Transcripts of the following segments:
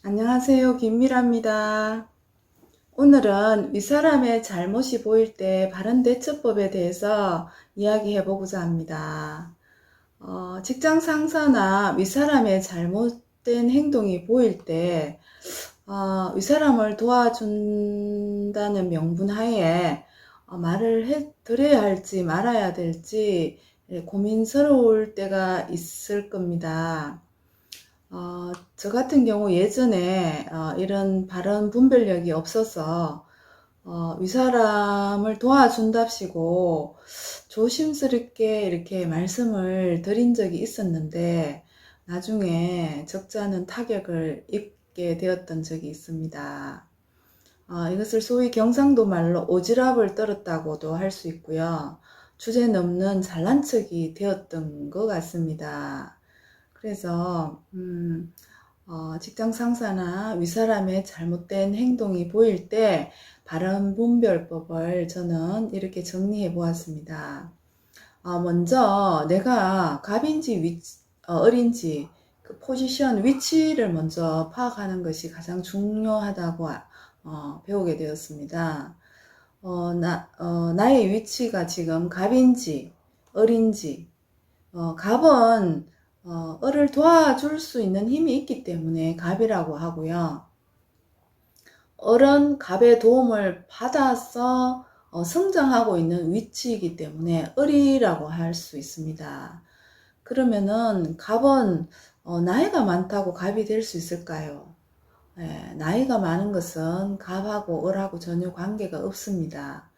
안녕하세요. 김미라입니다. 오늘은 윗사람의 잘못이 보일 때 바른 대처법에 대해서 이야기해 보고자 합니다. 어, 직장 상사나 윗사람의 잘못된 행동이 보일 때, 어, 윗사람을 도와준다는 명분 하에 어, 말을 해 드려야 할지 말아야 될지 예, 고민스러울 때가 있을 겁니다. 어, 저 같은 경우 예전에 어, 이런 발언 분별력이 없어서 어, 윗사람을 도와준답시고 조심스럽게 이렇게 말씀을 드린 적이 있었는데 나중에 적잖은 타격을 입게 되었던 적이 있습니다. 어, 이것을 소위 경상도 말로 오지랖을 떨었다고도 할 수 있고요. 주제 넘는 잘난 척이 되었던 것 같습니다. 그래서 음, 어, 직장 상사나 윗사람의 잘못된 행동이 보일 때 바른 분별법을 저는 이렇게 정리해 보았습니다. 어, 먼저 내가 갑인지 위, 어, 을인지 그 포지션 위치를 먼저 파악하는 것이 가장 중요하다고 어, 배우게 되었습니다. 어, 나, 어, 나의 위치가 지금 갑인지 을인지 어, 갑은 어, 을을 도와줄 수 있는 힘이 있기 때문에 갑이라고 하고요. 을은 갑의 도움을 받아서 어, 성장하고 있는 위치이기 때문에 을이라고 할 수 있습니다. 그러면은 갑은 어, 나이가 많다고 갑이 될 수 있을까요? 예, 나이가 많은 것은 갑하고 을하고 전혀 관계가 없습니다.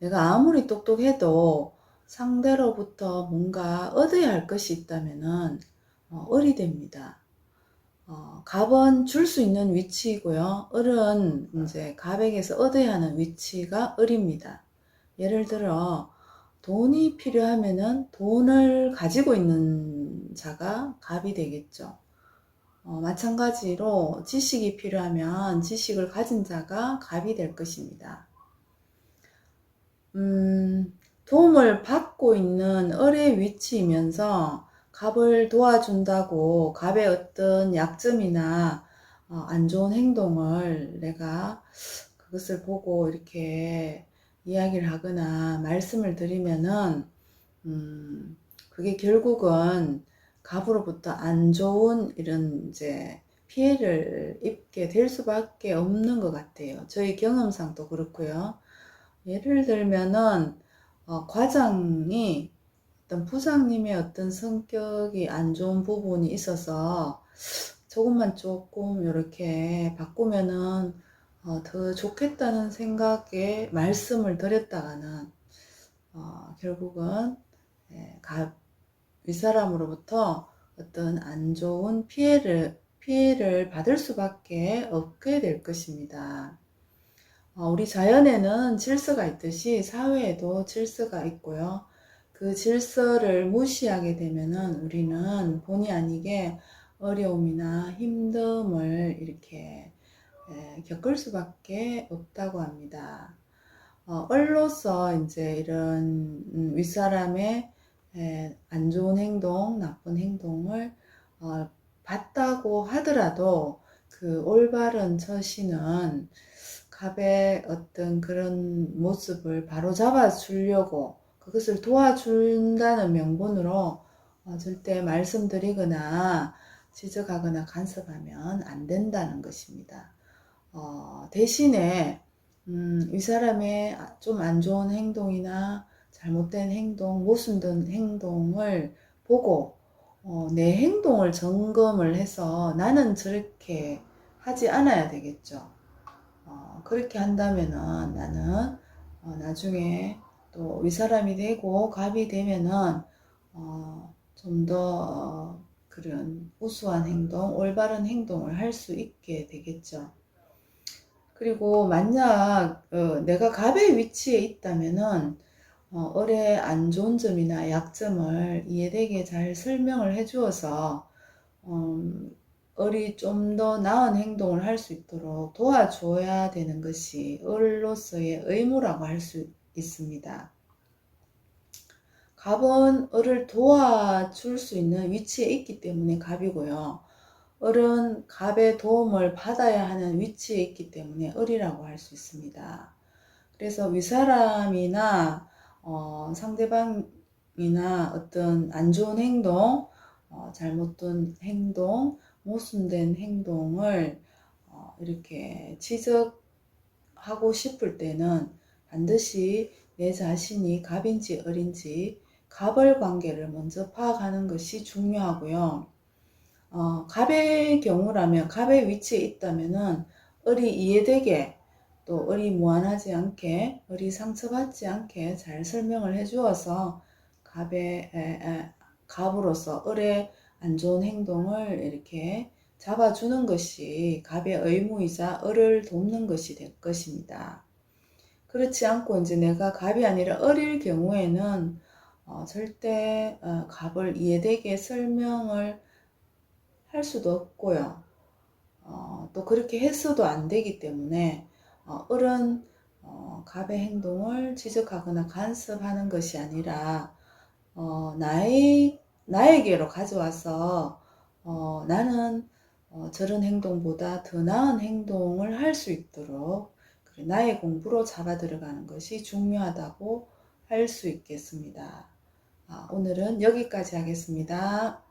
내가 아무리 똑똑해도 상대로부터 뭔가 얻어야 할 것이 있다면은 어, 을이 됩니다. 어, 갑은 줄 수 있는 위치이고요. 을은 이제 갑에게서 얻어야 하는 위치가 을입니다. 예를 들어 돈이 필요하면은 돈을 가지고 있는 자가 갑이 되겠죠. 어, 마찬가지로 지식이 필요하면 지식을 가진 자가 갑이 될 것입니다. 음, 도움을 받고 있는 을의 위치이면서 갑을 도와준다고 갑의 어떤 약점이나 어, 안 좋은 행동을 내가 그것을 보고 이렇게 이야기를 하거나 말씀을 드리면은 음, 그게 결국은 갑으로부터 안 좋은 이런 이제 피해를 입게 될 수밖에 없는 것 같아요. 저희 경험상도 그렇고요. 예를 들면은 어, 과장이 어떤 부장님의 어떤 성격이 안 좋은 부분이 있어서 조금만 조금 이렇게 바꾸면은 어, 더 좋겠다는 생각에 말씀을 드렸다가는 어, 결국은 예, 가, 윗사람으로부터 어떤 안 좋은 피해를 피해를 받을 수밖에 없게 될 것입니다. 어, 우리 자연에는 질서가 있듯이 사회에도 질서가 있고요. 그 질서를 무시하게 되면은 우리는 본의 아니게 어려움이나 힘듦을 이렇게 겪을 수밖에 없다고 합니다. 어, 을로서 이제 이런 음, 윗사람의 안 좋은 행동, 나쁜 행동을 어, 봤다고 하더라도 그 올바른 처신은 갑의 어떤 그런 모습을 바로 잡아 주려고 그것을 도와준다는 명분으로 어, 절대 말씀드리거나 지적하거나 간섭하면 안 된다는 것입니다. 어, 대신에 음, 이 사람의 좀 안 좋은 행동이나 잘못된 행동, 모순된 행동을 보고 어, 내 행동을 점검을 해서 나는 저렇게 하지 않아야 되겠죠. 어, 그렇게 한다면은 나는 어, 나중에 또 윗사람이 되고 갑이 되면은 어, 좀더 어, 그런 우수한 행동, 올바른 행동을 할 수 있게 되겠죠. 그리고 만약 어, 내가 갑의 위치에 있다면은 어, 을의 안 좋은 점이나 약점을 이해되게 잘 설명을 해주어서 음, 을이 좀 더 나은 행동을 할 수 있도록 도와줘야 되는 것이 을로서의 의무라고 할 수 있습니다. 갑은 을을 도와줄 수 있는 위치에 있기 때문에 갑이고요. 을은 갑의 도움을 받아야 하는 위치에 있기 때문에 을이라고 할 수 있습니다. 그래서 윗사람이나 어, 상대방이나 어떤 안 좋은 행동, 어, 잘못된 행동, 모순된 행동을 어, 이렇게 지적하고 싶을 때는 반드시 내 자신이 갑인지 을인지 갑을 관계를 먼저 파악하는 것이 중요하고요. 어, 갑의 경우라면 갑의 위치에 있다면은 을이 이해되게 또 을이 무한하지 않게 을이 상처받지 않게 잘 설명을 해주어서 갑의 에, 에, 갑으로서 을의 안 좋은 행동을 이렇게 잡아주는 것이 갑의 의무이자 을을 돕는 것이 될 것입니다. 그렇지 않고 이제 내가 갑이 아니라 을일 경우에는 어, 절대 어, 갑을 이해되게 설명을 할 수도 없고요. 어, 또 그렇게 했어도 안 되기 때문에 어, 을은 어, 갑의 행동을 지적하거나 간섭하는 것이 아니라 어, 나의 나에게로 가져와서 어, 나는 어, 저런 행동보다 더 나은 행동을 할 수 있도록 나의 공부로 잡아 들어가는 것이 중요하다고 할 수 있겠습니다. 아, 오늘은 여기까지 하겠습니다.